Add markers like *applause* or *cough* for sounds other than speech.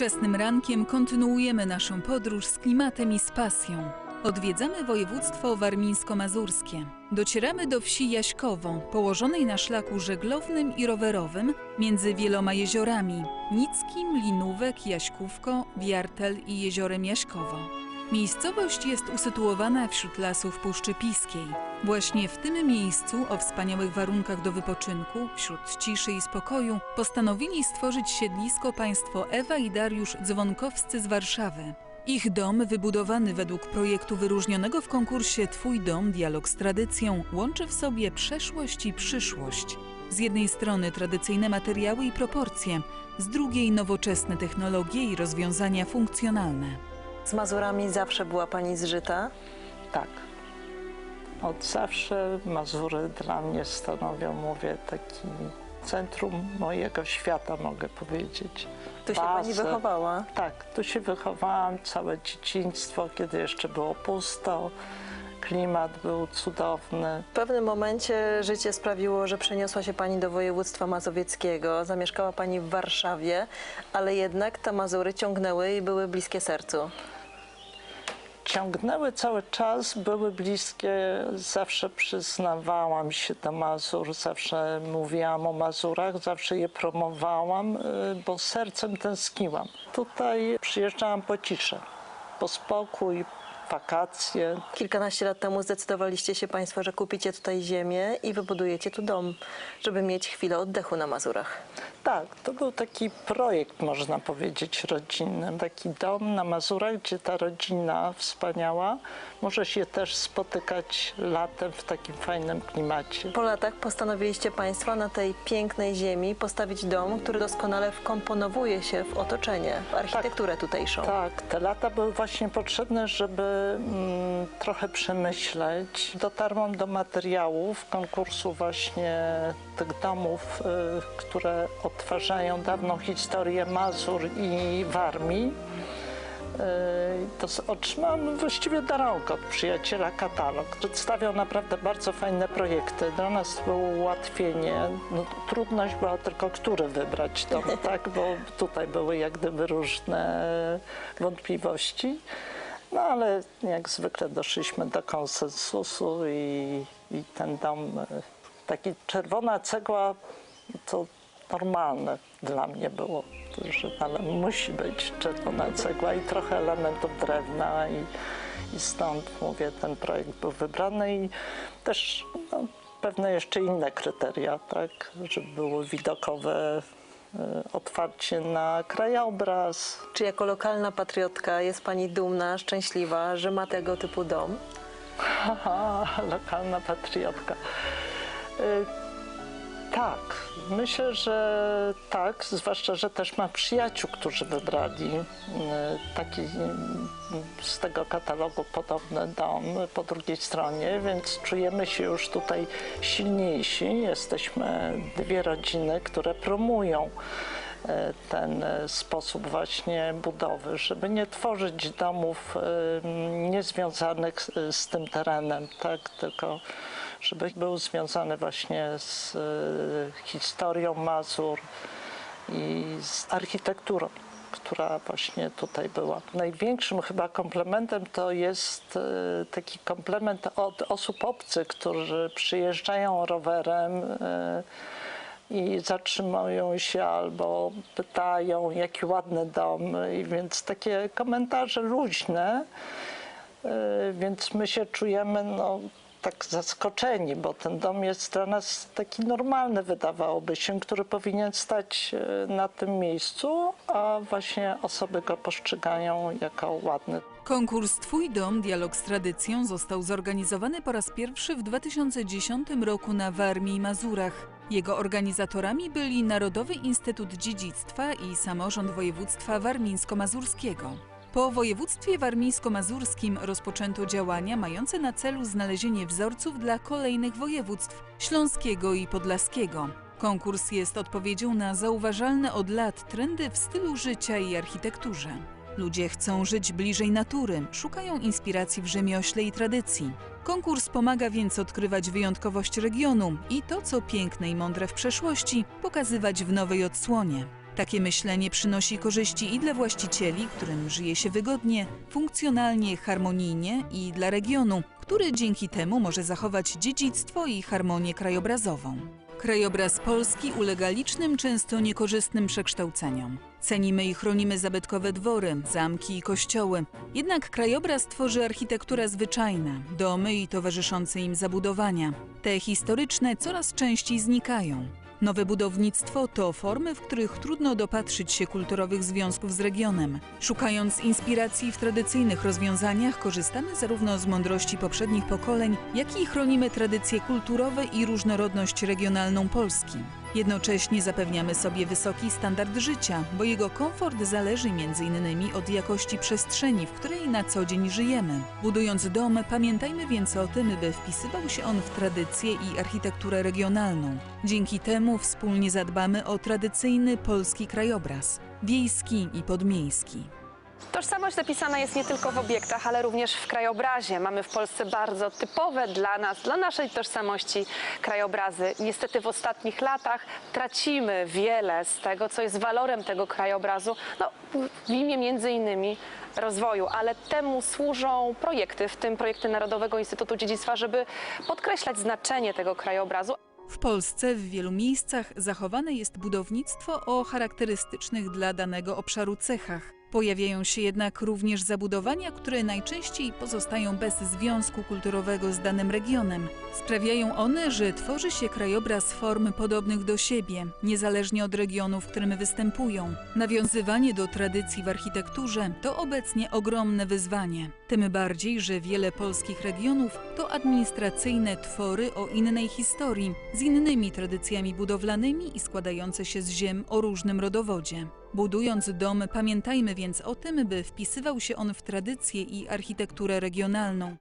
Wczesnym rankiem kontynuujemy naszą podróż z klimatem i z pasją. Odwiedzamy województwo warmińsko-mazurskie. Docieramy do wsi Jaśkowo, położonej na szlaku żeglownym i rowerowym między wieloma jeziorami Nickim, Linówek, Jaśkówko, Wiartel i jeziorem Jaśkowo. Miejscowość jest usytuowana wśród lasów Puszczy Piskiej. Właśnie w tym miejscu, o wspaniałych warunkach do wypoczynku, wśród ciszy i spokoju, postanowili stworzyć siedlisko państwo Ewa i Dariusz Dzwonkowscy z Warszawy. Ich dom, wybudowany według projektu wyróżnionego w konkursie Twój dom dialog z tradycją, łączy w sobie przeszłość i przyszłość. Z jednej strony tradycyjne materiały i proporcje, z drugiej nowoczesne technologie i rozwiązania funkcjonalne. Z Mazurami zawsze była Pani zżyta. Tak. Od zawsze Mazury dla mnie stanowią, mówię, taki centrum mojego świata, mogę powiedzieć. Tu się Pani Bazę. wychowała. Tak, tu się wychowałam całe dzieciństwo, kiedy jeszcze było pusto. Klimat był cudowny. W pewnym momencie życie sprawiło, że przeniosła się Pani do województwa mazowieckiego. Zamieszkała Pani w Warszawie, ale jednak te Mazury ciągnęły i były bliskie sercu. Ciągnęły cały czas, były bliskie, zawsze przyznawałam się do Mazur, zawsze mówiłam o Mazurach, zawsze je promowałam, y, bo sercem tęskniłam. Tutaj przyjeżdżałam po ciszę, po spokój, wakacje. Kilkanaście lat temu zdecydowaliście się Państwo, że kupicie tutaj ziemię i wybudujecie tu dom, żeby mieć chwilę oddechu na Mazurach. Tak, to był taki projekt, można powiedzieć, rodzinny. Taki dom na Mazurach, gdzie ta rodzina wspaniała może się też spotykać latem w takim fajnym klimacie. Po latach postanowiliście Państwo na tej pięknej ziemi postawić dom, który doskonale wkomponowuje się w otoczenie, w architekturę tutejszą. Tak, te lata były właśnie potrzebne, żeby mm, trochę przemyśleć. Dotarłam do materiałów konkursu właśnie tych domów, y, które odtwarzają dawną historię Mazur i Warmii. Y, To otrzymałam właściwie darunkę od przyjaciela katalog. Przedstawiał naprawdę bardzo fajne projekty. Dla nas to było ułatwienie. No, trudność była tylko, który wybrać dom, *laughs* tak? Bo tutaj były jak gdyby różne wątpliwości. No ale jak zwykle doszliśmy do konsensusu i, i ten dom, y, taki czerwona cegła, to normalne dla mnie było, że ale musi być czerwona cegła i trochę elementów drewna i, i stąd mówię, ten projekt był wybrany i też no, pewne jeszcze inne kryteria, tak, żeby było widokowe y, otwarcie na krajobraz, Czy jako lokalna patriotka jest Pani dumna, szczęśliwa, że ma tego typu dom? *laughs* Haha, lokalna patriotka. Y, tak, myślę, że tak, zwłaszcza, że też mam przyjaciół, którzy wybrali y, taki y, z tego katalogu podobny dom po drugiej stronie, więc czujemy się już tutaj silniejsi. Jesteśmy dwie rodziny, które promują e, ten sposób właśnie budowy, żeby nie tworzyć domów niezwiązanych z tym terenem, tak, tylko żeby był związany właśnie z e, historią Mazur i z architekturą, która właśnie tutaj była. Największym chyba komplementem to jest e, taki komplement od osób obcych, którzy przyjeżdżają rowerem e, i zatrzymują się albo pytają, jaki ładny dom. I więc takie komentarze luźne, więc my się czujemy no, tak zaskoczeni, bo ten dom jest dla nas taki normalny, wydawałoby się, który powinien stać e, na tym miejscu, a właśnie osoby go postrzegają jako ładny. Konkurs Twój dom dialog z tradycją został zorganizowany po raz pierwszy w 2010 roku na Warmii i Mazurach. Jego organizatorami byli Narodowy Instytut Dziedzictwa i Samorząd Województwa Warmińsko-Mazurskiego. Po województwie warmińsko-mazurskim rozpoczęto działania mające na celu znalezienie wzorców dla kolejnych województw śląskiego i podlaskiego. Konkurs jest odpowiedzią na zauważalne od lat trendy w stylu życia i architekturze. Ludzie chcą żyć bliżej natury, szukają inspiracji w rzemiośle i tradycji. Konkurs pomaga więc odkrywać wyjątkowość regionu i to, co piękne i mądre w przeszłości, pokazywać w nowej odsłonie. Takie myślenie przynosi korzyści i dla właścicieli, którym żyje się wygodnie, funkcjonalnie, harmonijnie i dla regionu, który dzięki temu może zachować dziedzictwo i harmonię krajobrazową. Krajobraz Polski ulega licznym, często niekorzystnym przekształceniom. Cenimy i chronimy zabytkowe dwory, zamki i kościoły. Jednak krajobraz tworzy architektura zwyczajna, domy i towarzyszące im zabudowania. Te historyczne coraz częściej znikają. Nowe budownictwo to formy, w których trudno dopatrzyć się kulturowych związków z regionem. Szukając inspiracji w tradycyjnych rozwiązaniach, korzystamy zarówno z mądrości poprzednich pokoleń, jak i chronimy tradycje kulturowe i różnorodność regionalną Polski. Jednocześnie zapewniamy sobie wysoki standard życia, bo jego komfort zależy m.in. od jakości przestrzeni, w której na co dzień żyjemy. Budując dom, pamiętajmy więc o tym, by wpisywał się on w tradycję i architekturę regionalną. Dzięki temu wspólnie zadbamy o tradycyjny polski krajobraz, wiejski i podmiejski. Tożsamość zapisana jest nie tylko w obiektach, ale również w krajobrazie. Mamy w Polsce bardzo typowe dla nas, dla naszej tożsamości krajobrazy. Niestety w ostatnich latach tracimy wiele z tego, co jest walorem tego krajobrazu, no, w imię między innymi rozwoju, ale temu służą projekty, w tym projekty Narodowego Instytutu Dziedzictwa, żeby podkreślać znaczenie tego krajobrazu. W Polsce w wielu miejscach zachowane jest budownictwo o charakterystycznych dla danego obszaru cechach. Pojawiają się jednak również zabudowania, które najczęściej pozostają bez związku kulturowego z danym regionem. Sprawiają one, że tworzy się krajobraz form podobnych do siebie, niezależnie od regionu, w którym występują. Nawiązywanie do tradycji w architekturze to obecnie ogromne wyzwanie. Tym bardziej, że wiele polskich regionów to administracyjne twory o innej historii, z innymi tradycjami budowlanymi i składające się z ziem o różnym rodowodzie. Budując dom, pamiętajmy więc o tym, by wpisywał się on w tradycję i architekturę regionalną.